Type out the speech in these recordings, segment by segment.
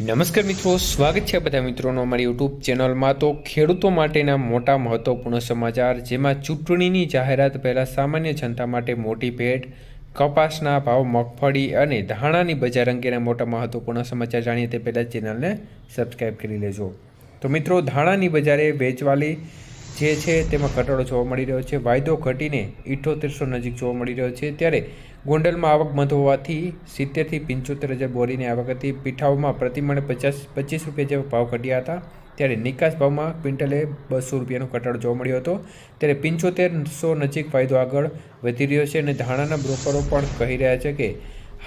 નમસ્કાર મિત્રો, સ્વાગત છે બધા મિત્રોનો અમારી યુટ્યુબ ચેનલમાં. તો ખેડૂતો માટેના મોટા મહત્વપૂર્ણ સમાચાર, જેમાં ચૂંટણીની જાહેરાત પહેલાં સામાન્ય જનતા માટે મોટી ભેટ, કપાસના ભાવ મગફળી અને ધાણાની બજાર અંગેના મોટા મહત્વપૂર્ણ સમાચાર જાણીએ તે પહેલાં ચેનલને સબસ્ક્રાઈબ કરી લેજો. તો મિત્રો, ધાણાની બજારે વેચવાલી જે છે તેમાં ઘટાડો જોવા મળી રહ્યો છે. વાયદો ઘટીને ઇઠોતેરસો નજીક જોવા મળી રહ્યો છે. ત્યારે ગોંડલમાં આવક બંધ હોવાથી સિત્તેરથી પંચોતેર હજાર બોરીની આવક હતી. પીઠાઓમાં પ્રતિમણે પચાસ, પચીસ રૂપિયા જેવા ભાવ ઘટ્યા હતા. ત્યારે નિકાસ ભાવમાં ક્વિન્ટલે બસો રૂપિયાનો ઘટાડો જોવા મળ્યો હતો. ત્યારે પંચોતેરસો નજીક ફાયદો આગળ વધી રહ્યો છે અને ધાણાના બ્રોકરો પણ કહી રહ્યા છે કે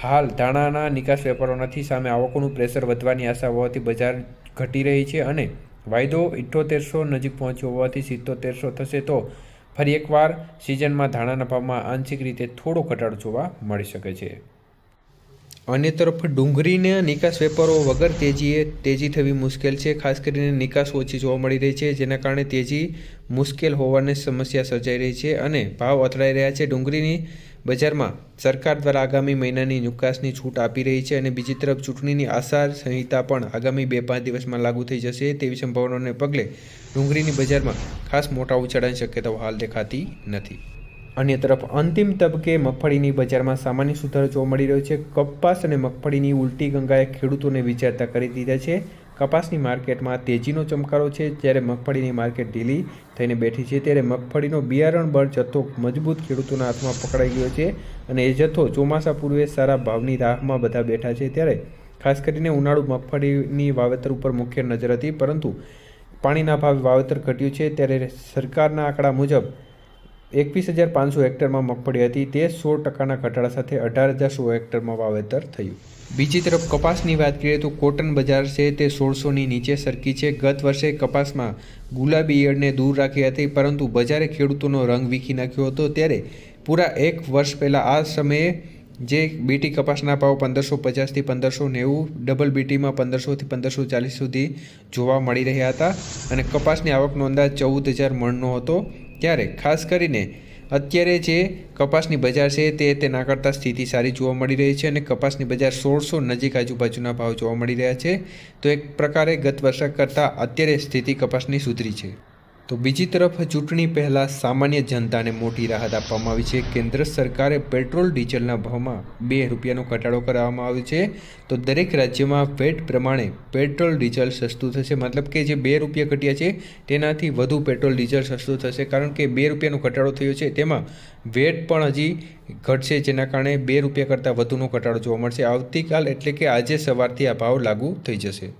હાલ ધાણાના નિકાસ વેપારોનાથી સામે આવકોનું પ્રેશર વધવાની આશા હોવાથી બજાર ઘટી રહી છે અને વાયદો ઇઠ્ઠોતેરસો નજીક પહોંચ્યો હોવાથી સિત્તોતેરસો થશે તો ફરી એકવાર સિઝનમાં ધાણાના ભાવમાં આંશિક રીતે થોડો ઘટાડો જોવા મળી શકે છે. અન્ય તરફ ડુંગળીના નિકાસ વેપારો વગર તેજીએ તેજી થવી મુશ્કેલ છે. ખાસ કરીને નિકાસ ઓછી જોવા મળી રહી છે, જેના કારણે તેજી મુશ્કેલ હોવાની સમસ્યા સર્જાઈ રહી છે અને ભાવ અથડાઈ રહ્યા છે. ડુંગળીની બજારમાં સરકાર દ્વારા આગામી મહિનાની નિકાસની છૂટ આપી રહી છે અને બીજી તરફ ચૂંટણીની આસાર સંહિતા પણ આગામી બે પાંચ દિવસમાં લાગુ થઈ જશે. તેવી સંભાવનાઓને પગલે ડુંગળીની બજારમાં ખાસ મોટા ઉછાળાની શક્યતાઓ હાલ દેખાતી નથી. અન્ય તરફ અંતિમ તબકે મગફળીની બજારમાં સામાન્ય સુધારો જોવા મળી રહ્યો છે. કપાસ અને મગફળીની ઉલટી ગંગાએ ખેડૂતોને વિચારતા કરી દીધા છે. કપાસની માર્કેટમાં તેજીનો ચમકારો છે. જ્યારે મગફળીની માર્કેટ ઢીલી થઈને બેઠી છે, ત્યારે મગફળીનો બિયારણ બળ જથ્થો મજબૂત ખેડૂતોના હાથમાં પકડાઈ ગયો છે અને એ જથ્થો ચોમાસા પૂર્વે સારા ભાવની રાહમાં બધા બેઠા છે. ત્યારે ખાસ કરીને ઉનાળુ મગફળીની વાવેતર ઉપર મુખ્ય નજર હતી, પરંતુ પાણીના ભાવે વાવેતર ઘટ્યું છે. ત્યારે સરકારના આંકડા મુજબ એકવીસ હજાર પાંચસો હેક્ટરમાં મગફળી હતી. તે સોળ ટકાના ઘટાડા સાથે અઢાર હજાર સો હેક્ટરમાં વાવેતર થયું. બીજી તરફ કપાસની વાત કરીએ તો કોટન બજાર છે તે સોળસોની નીચે સરકી છે. ગત વર્ષે કપાસમાં ગુલાબી ઈયળને દૂર રાખી હતી, પરંતુ બજારે ખેડૂતોનો રંગ વીખી નાખ્યો હતો. ત્યારે પૂરા એક વર્ષ પહેલાં આ સમયે જે બીટી કપાસના ભાવ પંદરસો પચાસથી પંદરસો નેવું, ડબલ બીટીમાં પંદરસોથી પંદરસો ચાલીસ સુધી જોવા મળી રહ્યા હતા અને કપાસની આવકનો અંદાજ ચૌદ હજાર મણનો હતો. ત્યારે ખાસ કરીને અત્યારે જે કપાસની બજાર છે તે તેના કરતાં સ્થિતિ સારી જોવા મળી રહી છે અને કપાસની બજાર સોળસો નજીક આજુબાજુના ભાવ જોવા મળી રહ્યા છે. તો એક પ્રકારે ગત વર્ષ કરતાં અત્યારે સ્થિતિ કપાસની સુધરી છે. તો બીજી તરફ ચૂંટણી પહેલાં સામાન્ય જનતાને મોટી રાહત આપવામાં આવી છે. કેન્દ્ર સરકારે પેટ્રોલ ડીઝલના ભાવમાં બે રૂપિયાનો ઘટાડો કરવામાં આવ્યો છે. તો દરેક રાજ્યમાં વેટ પ્રમાણે પેટ્રોલ ડીઝલ સસ્તું થશે. મતલબ કે જે બે રૂપિયા ઘટ્યા છે, તેનાથી વધુ પેટ્રોલ ડીઝલ સસ્તું થશે. કારણ કે બે રૂપિયાનો ઘટાડો થયો છે. તેમાં વેટ પણ હજી ઘટશે, જેના કારણે બે રૂપિયા કરતાં વધુનો ઘટાડો જોવા મળશે. આવતીકાલ એટલે કે આજે સવારથી આ ભાવ લાગુ થઈ જશે.